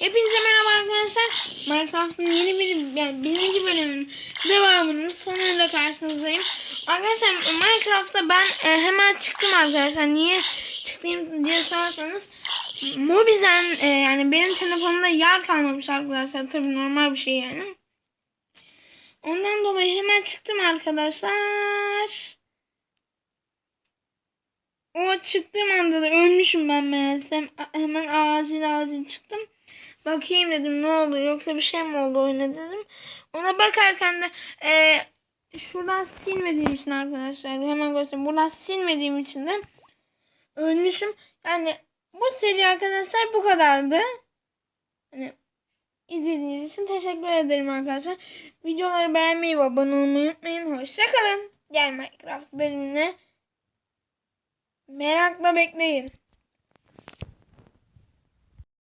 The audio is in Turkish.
Hepinize merhaba arkadaşlar. Minecraft'ın yeni bir yani birinci bölümünün devamının sonuyla karşınızdayım. Arkadaşlar Minecraft'ta ben e, hemen çıktım arkadaşlar. Niye çıktım diye sorarsanız Mobizen e, yani benim telefonumda yer kalmamış arkadaşlar. Tabii normal bir şey yani. Ondan dolayı hemen çıktım arkadaşlar. O çıktığım anda da ölmüşüm ben meğersem. Hemen acil acil çıktım. Bakayım dedim ne oldu yoksa bir şey mi oldu oyuna dedim. Ona bakarken de e, şuradan silmediğim için arkadaşlar hemen göstereyim. Buradan silmediğim için de ölmüşüm. Yani bu seri arkadaşlar bu kadardı. Hani izlediğiniz için teşekkür ederim arkadaşlar. Videoları beğenmeyi ve abone olmayı unutmayın. Hoşçakalın. Gel Minecraft bölümüne merakla bekleyin.